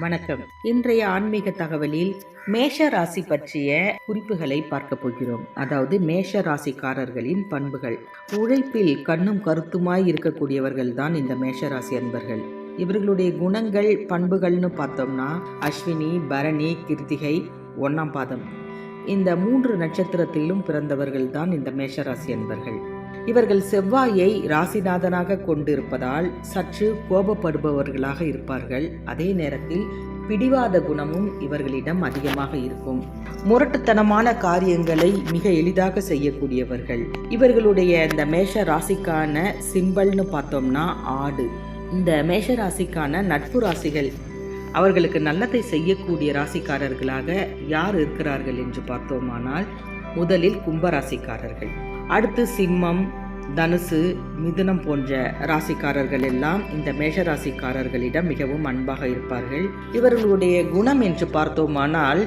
வணக்கம். இன்றைய ஆன்மீக தகவலில் மேஷ ராசி பற்றிய குறிப்புகளை பார்க்க போகிறோம். அதாவது மேஷ ராசிக்காரர்களின் பண்புகள். உழைப்பில் கண்ணும் கருத்துமாய் இருக்கக்கூடியவர்கள் தான் இந்த மேஷ ராசி அன்பர்கள். இவர்களுடைய குணங்கள் பண்புகள்னு பார்த்தோம்னா அஸ்வினி பரணி கிருத்திகை ஒன்னாம் பாதம். இந்த மூன்று நட்சத்திரத்திலும் பிறந்தவர்கள் தான் இந்த மேஷராசி அன்பர்கள். இவர்கள் செவ்வாயை ராசிநாதனாக கொண்டிருப்பதால் சற்று கோபப்படுபவர்களாக இருப்பார்கள். அதே நேரத்தில் பிடிவாத குணமும் இவர்களிடம் அதிகமாக இருக்கும். முரட்டுத்தனமான காரியங்களை மிக எளிதாக செய்யக்கூடியவர்கள். இவர்களுடைய இந்த மேஷ ராசிக்கான சிம்பல்னு பார்த்தோம்னா ஆடு. இந்த மேஷ ராசிக்கான நட்பு ராசிகள் அவர்களுக்கு நல்லதை செய்யக்கூடிய ராசிக்காரர்களாக யார் இருக்கிறார்கள் என்று பார்த்தோமானால் முதலில் கும்பராசிக்காரர்கள். அடுத்து சிம்மம் தனுசு மிதுனம் போன்ற ராசிக்காரர்கள் எல்லாம் இந்த மேஷ ராசிக்காரர்களிடம் மிகவும் அன்பாக இருப்பார்கள். இவர்களுடைய குணம் என்று பார்த்தோமானால்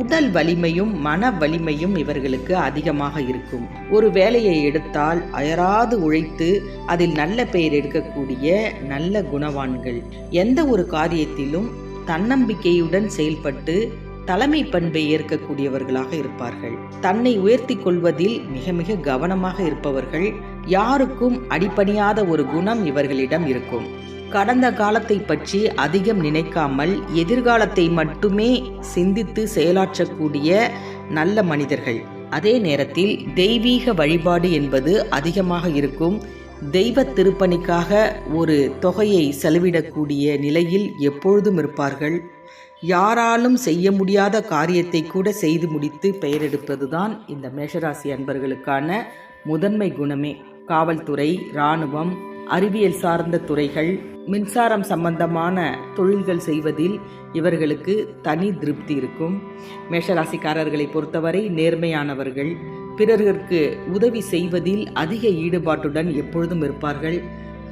உடல் வலிமையும் மன வலிமையும் இவர்களுக்கு அதிகமாக இருக்கும். ஒரு வேலையை எடுத்தால் அயராது உழைத்து அதில் நல்ல பெயர் எடுக்கக்கூடிய நல்ல குணவான்கள். எந்த ஒரு காரியத்திலும் தன்னம்பிக்கையுடன் செயல்பட்டு தலைமை பண்பை ஏற்கக்கூடியவர்களாக இருப்பார்கள். தன்னை உயர்த்தி கொள்வதில் மிக மிக கவனமாக இருப்பவர்கள் யாருக்கும் அடிப்பணியாத ஒரு குணம் இவர்களிடம் இருக்கும். கடந்த காலத்தை பற்றி அதிகம் நினைக்காமல் எதிர்காலத்தை மட்டுமே சிந்தித்து செயலாற்றக்கூடிய நல்ல மனிதர்கள். அதே நேரத்தில் தெய்வீக வழிபாடு என்பது அதிகமாக இருக்கும். தெய்வ திருப்பணிக்காக ஒரு தொகையை செலவிடக்கூடிய நிலையில் எப்பொழுதும் இருப்பார்கள். யாராலும் செய்ய முடியாத காரியத்தை கூட செய்து முடித்து பெயரெடுப்பதுதான் இந்த மேஷராசி அன்பர்களுக்கான முதன்மை குணமே. காவல்துறை இராணுவம் அறிவியல் சார்ந்த துறைகள் மின்சாரம் சம்பந்தமான தொழில்கள் செய்வதில் இவர்களுக்கு தனி திருப்தி இருக்கும். மேஷராசிக்காரர்களை பொறுத்தவரை நேர்மையானவர்கள் பிறருக்கு உதவி செய்வதில் அதிக ஈடுபாட்டுடன் எப்பொழுதும் இருப்பார்கள்.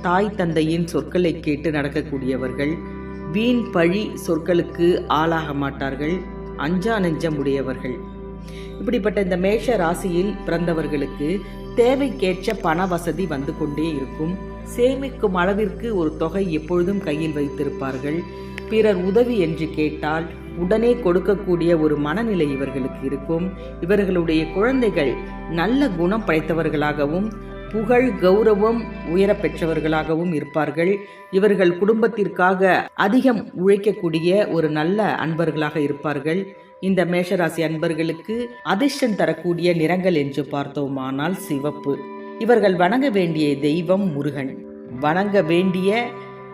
தாய் தந்தையின் சொற்களை கேட்டு நடக்கக்கூடியவர்கள் வீண் பழி சொற்களுக்கு ஆளாக மாட்டார்கள் அஞ்சா நெஞ்சம் உடையவர்கள். இப்படிப்பட்ட இந்த மேஷ ராசியில் பிறந்தவர்களுக்கு தேவைக்கேற்ற பண வசதி வந்து கொண்டே இருக்கும். சேமிக்கும் அளவிற்கு ஒரு தொகை எப்பொழுதும் கையில் வைத்திருப்பார்கள். பிறர் உதவி என்று கேட்டால் உடனே கொடுக்கக்கூடிய ஒரு மனநிலை இவர்களுக்கு இருக்கும். இவர்களுடைய குழந்தைகள் நல்ல குணம் படைத்தவர்களாகவும் புகழ் கௌரவம் உயர பெற்றவர்களாகவும் இருப்பார்கள். இவர்கள் குடும்பத்திற்காக அதிகம் உழைக்கக்கூடிய ஒரு நல்ல அன்பர்களாக இருப்பார்கள். இந்த மேஷராசி அன்பர்களுக்கு அதிர்ஷ்டம் தரக்கூடிய நிறங்கள் என்று பார்த்தோமானால் சிவப்பு. இவர்கள் வணங்க வேண்டிய தெய்வம் முருகன். வணங்க வேண்டிய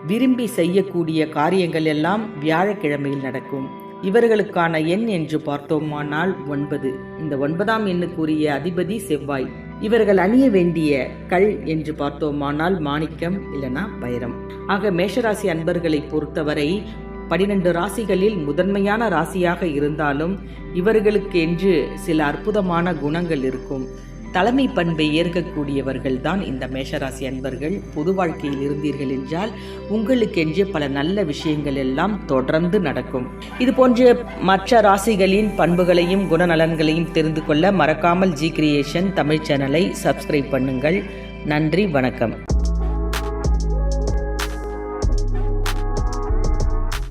விரும்பி செய்யக்கூடிய காரியங்கள் எல்லாம் வியாழக்கிழமையில் நடக்கும். இவர்களுக்கான எண் என்று பார்த்தோமானால் ஒன்பது. இந்த ஒன்பதாம் எண்ணுக்குரிய அதிபதி செவ்வாய். இவர்கள் அணிய வேண்டிய கல் என்று பார்த்தோமானால் மாணிக்கம் இல்லனா வைரம். ஆக மேஷராசி அன்பர்களை பொறுத்தவரை பனிரெண்டு ராசிகளில் முதன்மையான ராசியாக இருந்தாலும் இவர்களுக்கு என்று சில அற்புதமான குணங்கள் இருக்கும். தலைமை பண்பை ஏற்கக்கூடியவர்கள் தான் இந்த மேஷராசி அன்பர்கள். பொது வாழ்க்கையில் இருந்தீர்கள் என்றால் உங்களுக்கென்று பல நல்ல விஷயங்கள் எல்லாம் தொடர்ந்து நடக்கும். இது போன்ற மற்ற ராசிகளின் பண்புகளையும் குணநலன்களையும் தெரிந்து கொள்ள மறக்காமல் ஜி கிரியேஷன் தமிழ் சேனலை சப்ஸ்கிரைப் பண்ணுங்கள். நன்றி வணக்கம்.